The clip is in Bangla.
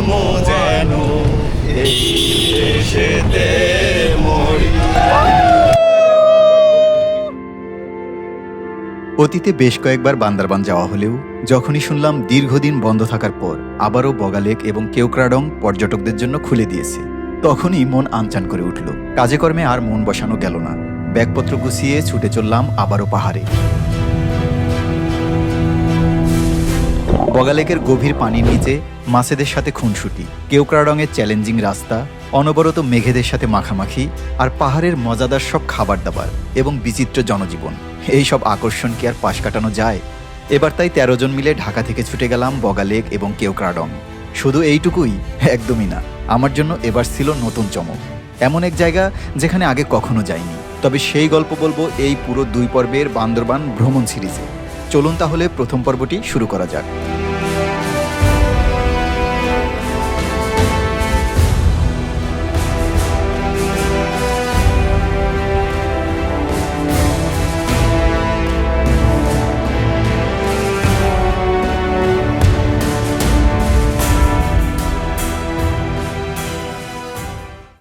জন্ম যেন মরি। অতীতে বেশ কয়েকবার বান্দারবান যাওয়া হলেও যখনই শুনলাম দীর্ঘদিন বন্ধ থাকার পর আবারও বগালেক এবং কেওক্রাডং পর্যটকদের জন্য খুলে দিয়েছে, তখনই মন আনচান করে উঠল। কাজে কর্মে আর মন বসানো গেল না। ব্যাগপত্র গুছিয়ে ছুটে চললাম আবারও পাহাড়ে। বগালেকের গভীর পানির নিচে মাছেদের সাথে খুনসুটি রঙের চ্যালেঞ্জিং রাস্তা, অনবরত মেঘেদের সাথে মাখামাখি আর পাহাড়ের মজাদার সব খাবার দাবার এবং বিচিত্র জনজীবন। এই সব আকর্ষণ কি আর পাশ কাটানো যায়? এবার তাই তেরো জন মিলে ঢাকা থেকে ছুটে গেলাম বগালেক এবং কেওক্রাডং শুধু এইটুকুই? একদমই না। আমার জন্য এবার ছিল নতুন চমক। এমন এক জায়গা যেখানে আগে কখনো যাইনি। তবে সেই গল্প বলব এই পুরো দুই পর্বের বান্দরবান ভ্রমণ সিরিজে। চলুন তাহলে প্রথম পর্বটি শুরু করা যাক।